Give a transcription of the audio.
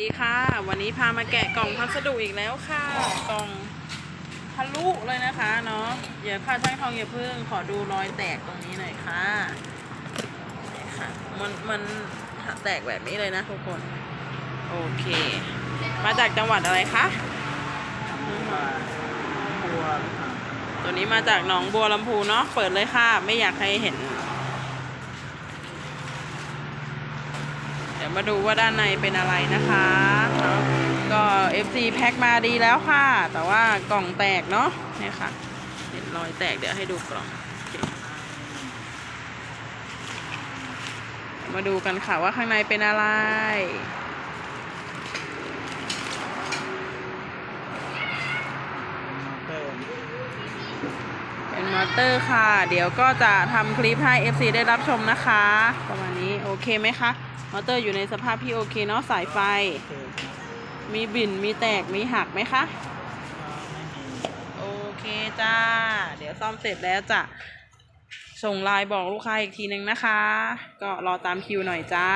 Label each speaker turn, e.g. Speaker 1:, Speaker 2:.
Speaker 1: ดีค่ะ วันนี้พามาแกะกล่องพัสดุอีกแล้วค่ะ กล่องทะลุเลยนะคะเนาะเดี๋ยวค่ะช่างทองอย่าเพิ่งขอดูรอยแตกตรงนี้หน่อยค่ะนี่ค่ะ มันมันแตกแบบนี้เลยนะทุกคน โอเค มาจากจังหวัดอะไรคะ
Speaker 2: บัว
Speaker 1: ตัวนี้มาจากหนองบัวลำพูเนาะเปิดเลยค่ะ ไม่อยากให้เห็น เดี๋ยวมาดูว่าด้านในเป็นอะไรนะคะเนาะก็ FC แพ็คมาดีแล้วค่ะ แต่ว่ากล่องแตกเนาะเนี่ยค่ะเห็นรอยแตกเดี๋ยวให้ดูกล่องมาดูกันค่ะว่าข้างในเป็นอะไร
Speaker 2: เติม
Speaker 1: เป็น มอเตอร์ค่ะ เดี๋ยวก็จะทำคลิปให้ FC ได้รับชมนะคะ ประมาณนี้โอเคไหมคะ มอเตอร์อยู่ในสภาพที่โอเคเนาะสายไฟ
Speaker 2: มี
Speaker 1: บิ่นมีแตกมีหักไหมคะ โอเคจ้า เดี๋ยวซ่อมเสร็จแล้วจะส่งไลน์บอกลูกค้าอีกทีนึงนะคะ ก็รอตามคิวหน่อยจ้า